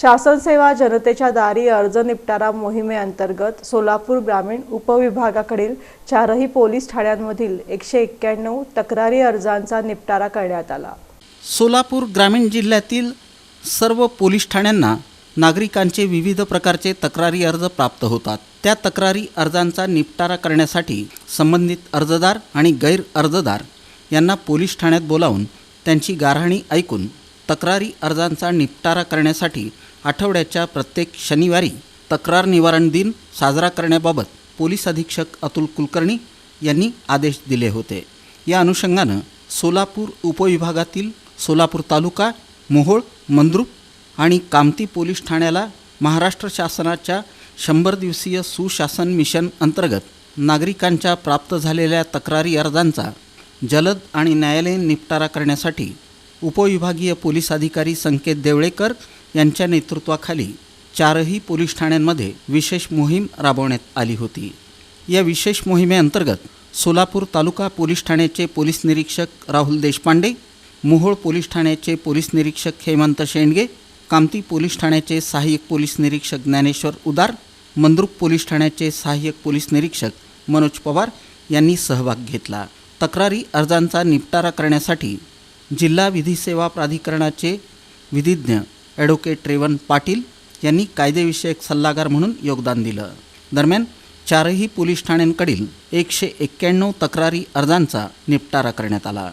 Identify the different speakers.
Speaker 1: शासन सेवा जनतेच्या दारी अर्ज निपटारा मोहिमेअंतर्गत सोलापूर ग्रामीण उपविभागाकडील चारही पोलीस ठाण्यांमधील एकशे एक्क्याण्णव तक्रारी अर्जांचा निपटारा करण्यात आला.
Speaker 2: सोलापूर ग्रामीण जिल्ह्यातील सर्व पोलीस ठाण्यांना नागरिकांचे विविध प्रकारचे तक्रारी अर्ज प्राप्त होतात. त्या तक्रारी अर्जांचा निपटारा करण्यासाठी संबंधित अर्जदार आणि गैर अर्जदार यांना पोलीस ठाण्यात बोलावून त्यांची गारहाणी ऐकून तक्रारी अर्जांचा निपटारा करण्यासाठी आठवड्याच्या प्रत्येक शनिवारी तक्रार निवारण दिन साजरा करण्याबाबत पोलीस अधीक्षक अतुल कुलकर्णी यांनी आदेश दिले होते. या अनुषंगानं सोलापूर उपविभागातील सोलापूर तालुका मोहोळ मंद्रुप आणि कामती पोलीस ठाण्याला महाराष्ट्र शासनाच्या शंभर दिवसीय सुशासन मिशन अंतर्गत नागरिकांच्या प्राप्त झालेल्या तक्रारी अर्जांचा जलद आणि न्यायालयीन निपटारा करण्यासाठी उपविभागीय पोलीस अधिकारी संकेत देवळेकर यांच्या नेतृत्वाखाली चारही पोलीस ठाण्यांमध्ये विशेष मोहीम राबवण्यात आली होती. या विशेष मोहिमेअंतर्गत सोलापूर तालुका पोलीस ठाण्याचे पोलीस निरीक्षक राहुल देशपांडे मोहोळ पोलीस ठाण्याचे पोलीस निरीक्षक हेमंत शेंडगे कामती पोलीस ठाण्याचे सहाय्यक पोलीस निरीक्षक ज्ञानेश्वर उदार मंद्रुक पोलीस ठाण्याचे सहाय्यक पोलीस निरीक्षक मनोज पवार यांनी सहभाग घेतला. तक्रारी अर्जांचा निपटारा करण्यासाठी जिल्हा विधी सेवा प्राधिकरणाचे विधिज्ञ ॲडव्होकेट रेवन पाटील यांनी कायदेविषयक सल्लागार म्हणून योगदान दिलं. दरम्यान चारही पोलीस ठाण्यांकडील एकशे एक्क्याण्णव तक्रारी अर्जांचा निपटारा करण्यात आला.